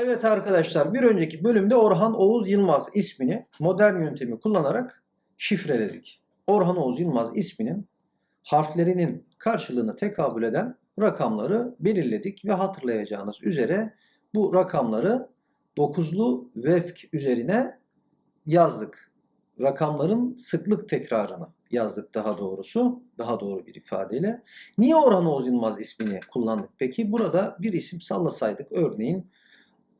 Evet arkadaşlar bir önceki bölümde Orhan Oğuz Yılmaz ismini modern yöntemi kullanarak şifreledik. Orhan Oğuz Yılmaz isminin harflerinin karşılığına tekabül eden rakamları belirledik ve hatırlayacağınız üzere bu rakamları dokuzlu vefk üzerine yazdık. Rakamların sıklık tekrarını yazdık daha doğrusu. Daha doğru bir ifadeyle. Niye Orhan Oğuz Yılmaz ismini kullandık peki? Burada bir isim sallasaydık örneğin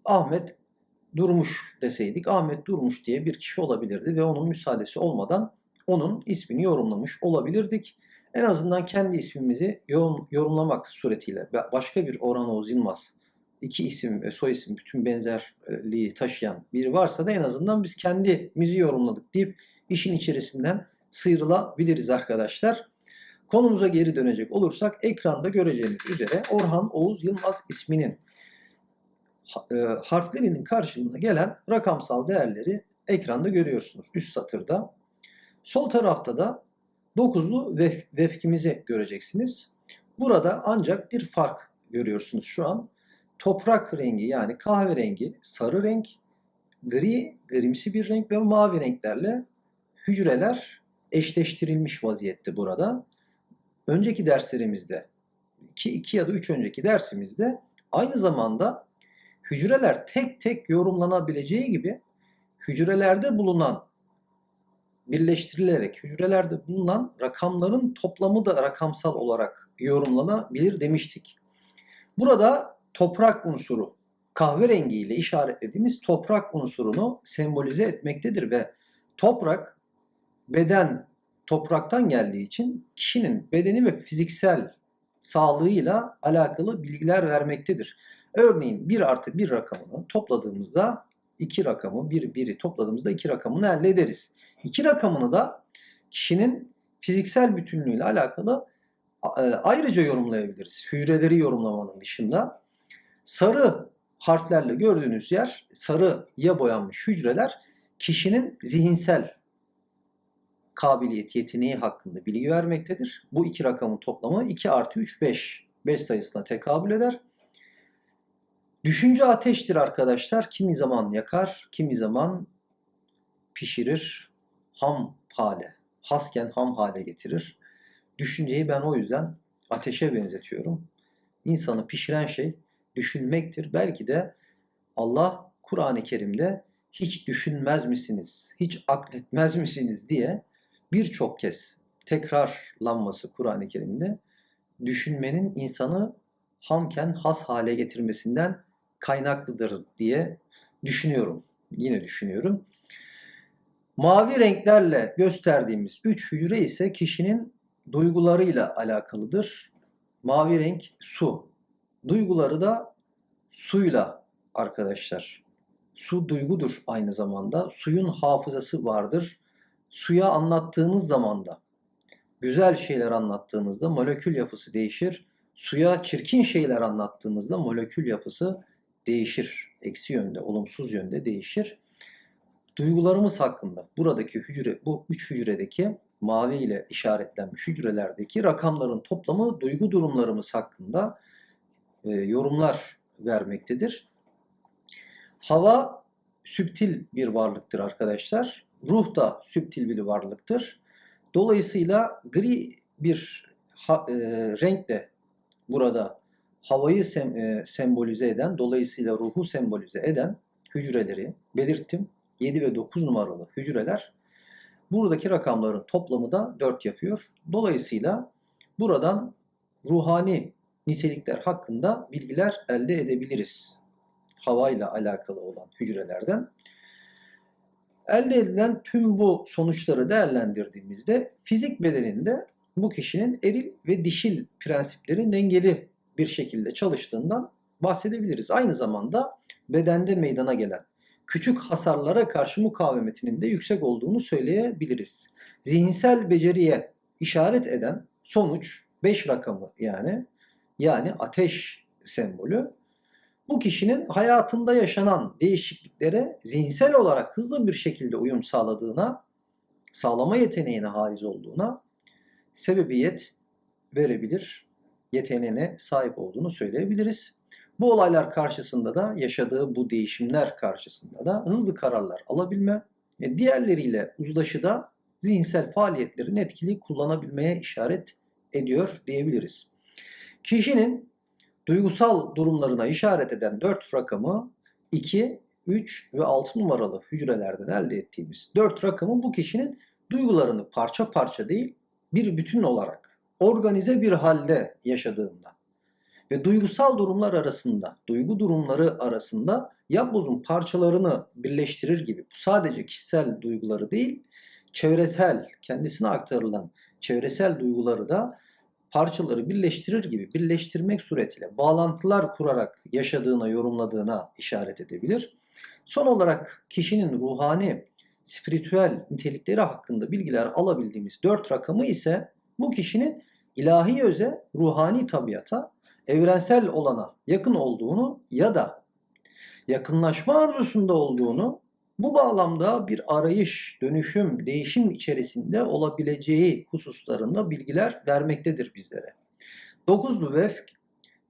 Ahmet Durmuş deseydik Ahmet Durmuş diye bir kişi olabilirdi ve onun müsaadesi olmadan onun ismini yorumlamış olabilirdik. En azından kendi ismimizi yorum, yorumlamak suretiyle başka bir Orhan Oğuz Yılmaz iki isim ve soy isim bütün benzerliği taşıyan biri varsa da en azından biz kendimizi yorumladık deyip işin içerisinden sıyrılabiliriz arkadaşlar. Konumuza geri dönecek olursak ekranda göreceğiniz üzere Orhan Oğuz Yılmaz isminin e, harflerinin karşılığına gelen rakamsal değerleri ekranda görüyorsunuz üst satırda. Sol tarafta da 9'lu vef, vefkimizi göreceksiniz. Burada ancak bir fark görüyorsunuz şu an. Toprak rengi yani kahverengi, sarı renk, gri, grimsi bir renk ve mavi renklerle hücreler eşleştirilmiş vaziyette burada. Önceki derslerimizde, 2, 2 ya da 3 önceki dersimizde aynı zamanda hücreler tek tek yorumlanabileceği gibi hücrelerde bulunan birleştirilerek hücrelerde bulunan rakamların toplamı da rakamsal olarak yorumlanabilir demiştik. Burada toprak unsuru kahverengi ile işaretlediğimiz toprak unsurunu sembolize etmektedir ve toprak beden topraktan geldiği için kişinin bedeni ve fiziksel sağlığıyla alakalı bilgiler vermektedir. Örneğin 1 artı 1 rakamını topladığımızda 2 rakamı, 1, 1'i topladığımızda 2 rakamını elde ederiz. 2 rakamını da kişinin fiziksel bütünlüğüyle alakalı e, ayrıca yorumlayabiliriz. Hücreleri yorumlamanın dışında. Sarı harflerle gördüğünüz yer, sarıya boyanmış hücreler kişinin zihinsel kabiliyet, yeteneği hakkında bilgi vermektedir. Bu iki rakamın toplamı 2 artı 3, 5. 5 sayısına tekabül eder. Düşünce ateştir arkadaşlar. Kimi zaman yakar, kimi zaman pişirir, ham hale, hasken ham hale getirir. Düşünceyi ben o yüzden ateşe benzetiyorum. İnsanı pişiren şey düşünmektir. Belki de Allah Kur'an-ı Kerim'de hiç düşünmez misiniz, hiç akletmez misiniz diye birçok kez tekrarlanması Kur'an-ı Kerim'de düşünmenin insanı hamken has hale getirmesinden kaynaklıdır diye düşünüyorum. Yine düşünüyorum. Mavi renklerle gösterdiğimiz 3 hücre ise kişinin duygularıyla alakalıdır. Mavi renk su. Duyguları da suyla arkadaşlar. Su duygudur aynı zamanda. Suyun hafızası vardır. Suya anlattığınız zaman da güzel şeyler anlattığınızda molekül yapısı değişir. Suya çirkin şeyler anlattığınızda molekül yapısı değişir. Eksi yönde, olumsuz yönde değişir. Duygularımız hakkında buradaki hücre, bu üç hücredeki mavi ile işaretlenmiş hücrelerdeki rakamların toplamı duygu durumlarımız hakkında e, yorumlar vermektedir. Hava süptil bir varlıktır arkadaşlar. Ruh da süptil bir varlıktır. Dolayısıyla gri bir ha, e, renkle burada havayı sem, e, sembolize eden, dolayısıyla ruhu sembolize eden hücreleri belirttim. 7 ve 9 numaralı hücreler. Buradaki rakamların toplamı da 4 yapıyor. Dolayısıyla buradan ruhani nitelikler hakkında bilgiler elde edebiliriz. Havayla alakalı olan hücrelerden. Elde edilen tüm bu sonuçları değerlendirdiğimizde fizik bedeninde bu kişinin eril ve dişil prensipleri dengeli bir şekilde çalıştığından bahsedebiliriz. Aynı zamanda bedende meydana gelen küçük hasarlara karşı mukavemetinin de yüksek olduğunu söyleyebiliriz. Zihinsel beceriye işaret eden sonuç 5 rakamı yani yani ateş sembolü bu kişinin hayatında yaşanan değişikliklere zihinsel olarak hızlı bir şekilde uyum sağladığına, sağlama yeteneğine haiz olduğuna sebebiyet verebilir, yeteneğine sahip olduğunu söyleyebiliriz. Bu olaylar karşısında da yaşadığı bu değişimler karşısında da hızlı kararlar alabilme, e, diğerleriyle uzlaşıda zihinsel faaliyetlerin etkili kullanabilmeye işaret ediyor diyebiliriz. Kişinin duygusal durumlarına işaret eden 4 rakamı 2, 3 ve 6 numaralı hücrelerden elde ettiğimiz 4 rakamı bu kişinin duygularını parça parça değil bir bütün olarak organize bir halde yaşadığından ve duygusal durumlar arasında, duygu durumları arasında yapbozun parçalarını birleştirir gibi bu sadece kişisel duyguları değil, çevresel, kendisine aktarılan çevresel duyguları da parçaları birleştirir gibi birleştirmek suretiyle bağlantılar kurarak yaşadığına, yorumladığına işaret edebilir. Son olarak kişinin ruhani, spiritüel nitelikleri hakkında bilgiler alabildiğimiz dört rakamı ise bu kişinin ilahi öze, ruhani tabiata, evrensel olana yakın olduğunu ya da yakınlaşma arzusunda olduğunu bu bağlamda bir arayış, dönüşüm, değişim içerisinde olabileceği hususlarında bilgiler vermektedir bizlere. Dokuzlu vefk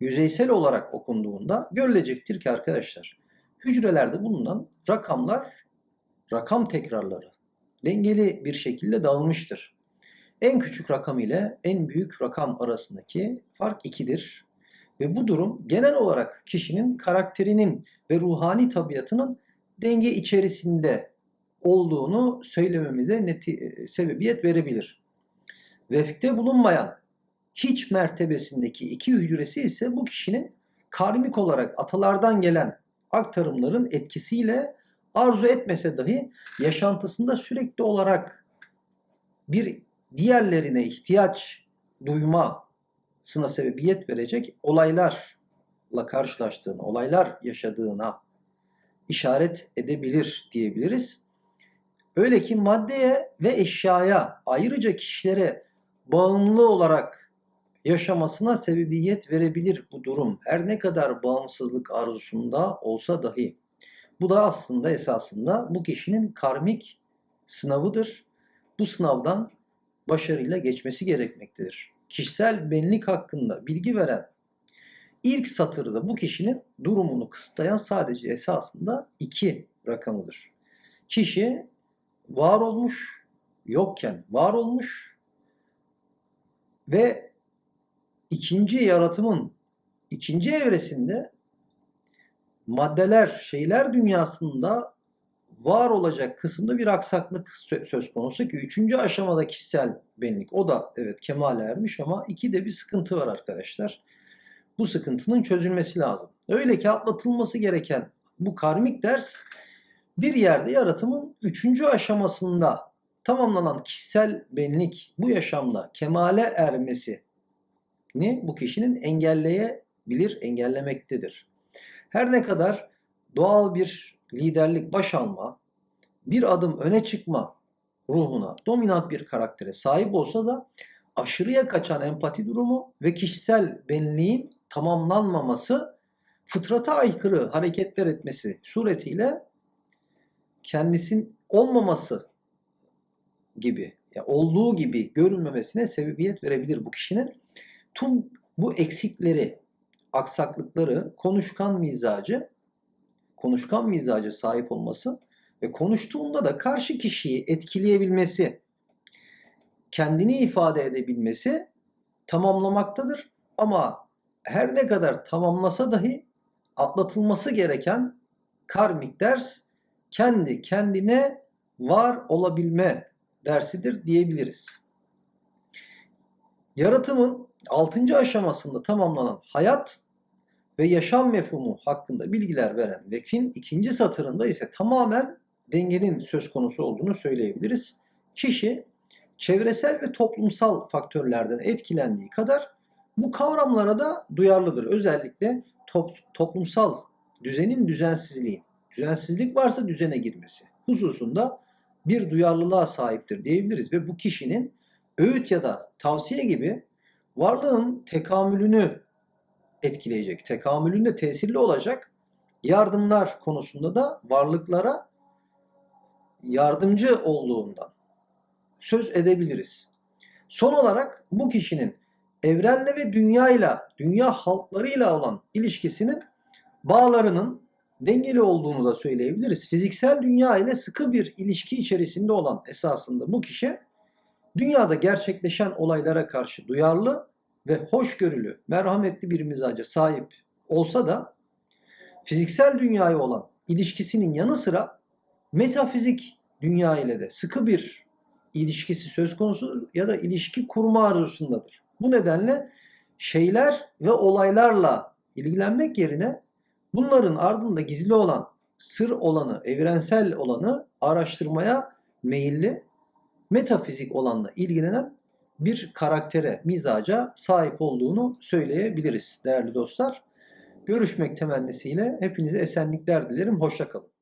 yüzeysel olarak okunduğunda görülecektir ki arkadaşlar hücrelerde bulunan rakamlar, rakam tekrarları dengeli bir şekilde dağılmıştır. En küçük rakam ile en büyük rakam arasındaki fark 2'dir. Ve bu durum genel olarak kişinin karakterinin ve ruhani tabiatının denge içerisinde olduğunu söylememize neti, e, sebebiyet verebilir. Vefkte bulunmayan hiç mertebesindeki iki hücresi ise bu kişinin karmik olarak atalardan gelen aktarımların etkisiyle arzu etmese dahi yaşantısında sürekli olarak bir diğerlerine ihtiyaç duymasına sebebiyet verecek olaylarla karşılaştığını, olaylar yaşadığına işaret edebilir diyebiliriz. Öyle ki maddeye ve eşyaya ayrıca kişilere bağımlı olarak yaşamasına sebebiyet verebilir bu durum. Her ne kadar bağımsızlık arzusunda olsa dahi. Bu da aslında esasında bu kişinin karmik sınavıdır. Bu sınavdan başarıyla geçmesi gerekmektedir. Kişisel benlik hakkında bilgi veren ilk satırda bu kişinin durumunu kısıtlayan sadece esasında iki rakamıdır. Kişi var olmuş, yokken var olmuş ve ikinci yaratımın ikinci evresinde maddeler, şeyler dünyasında var olacak kısımda bir aksaklık söz konusu ki üçüncü aşamada kişisel benlik o da evet kemale ermiş ama iki de bir sıkıntı var arkadaşlar. Bu sıkıntının çözülmesi lazım. Öyle ki atlatılması gereken bu karmik ders bir yerde yaratımın üçüncü aşamasında tamamlanan kişisel benlik bu yaşamda kemale ermesi ni bu kişinin engelleyebilir, engellemektedir. Her ne kadar doğal bir liderlik baş alma, bir adım öne çıkma ruhuna, dominant bir karaktere sahip olsa da aşırıya kaçan empati durumu ve kişisel benliğin tamamlanmaması fıtrata aykırı hareketler etmesi suretiyle kendisinin olmaması gibi ya olduğu gibi görünmemesine sebebiyet verebilir bu kişinin. Tüm bu eksikleri, aksaklıkları, konuşkan mizacı, konuşkan mizacı sahip olması ve konuştuğunda da karşı kişiyi etkileyebilmesi, kendini ifade edebilmesi tamamlamaktadır. Ama her ne kadar tamamlasa dahi atlatılması gereken karmik ders kendi kendine var olabilme dersidir diyebiliriz. Yaratımın 6. aşamasında tamamlanan hayat ve yaşam mefhumu hakkında bilgiler veren Vek'in ikinci satırında ise tamamen dengenin söz konusu olduğunu söyleyebiliriz. Kişi çevresel ve toplumsal faktörlerden etkilendiği kadar bu kavramlara da duyarlıdır. Özellikle top, toplumsal düzenin düzensizliği, düzensizlik varsa düzene girmesi hususunda bir duyarlılığa sahiptir diyebiliriz ve bu kişinin öğüt ya da tavsiye gibi varlığın tekamülünü etkileyecek, tekamülünde tesirli olacak yardımlar konusunda da varlıklara yardımcı olduğundan söz edebiliriz. Son olarak bu kişinin evrenle ve dünyayla, dünya halklarıyla olan ilişkisinin bağlarının dengeli olduğunu da söyleyebiliriz. Fiziksel dünya ile sıkı bir ilişki içerisinde olan esasında bu kişi dünyada gerçekleşen olaylara karşı duyarlı ve hoşgörülü, merhametli bir mizaca sahip olsa da fiziksel dünyaya olan ilişkisinin yanı sıra metafizik dünya ile de sıkı bir ilişkisi söz konusudur ya da ilişki kurma arzusundadır. Bu nedenle şeyler ve olaylarla ilgilenmek yerine bunların ardında gizli olan, sır olanı, evrensel olanı araştırmaya meyilli, metafizik olanla ilgilenen bir karaktere, mizaca sahip olduğunu söyleyebiliriz değerli dostlar. Görüşmek temennisiyle hepinize esenlikler dilerim. Hoşça kalın.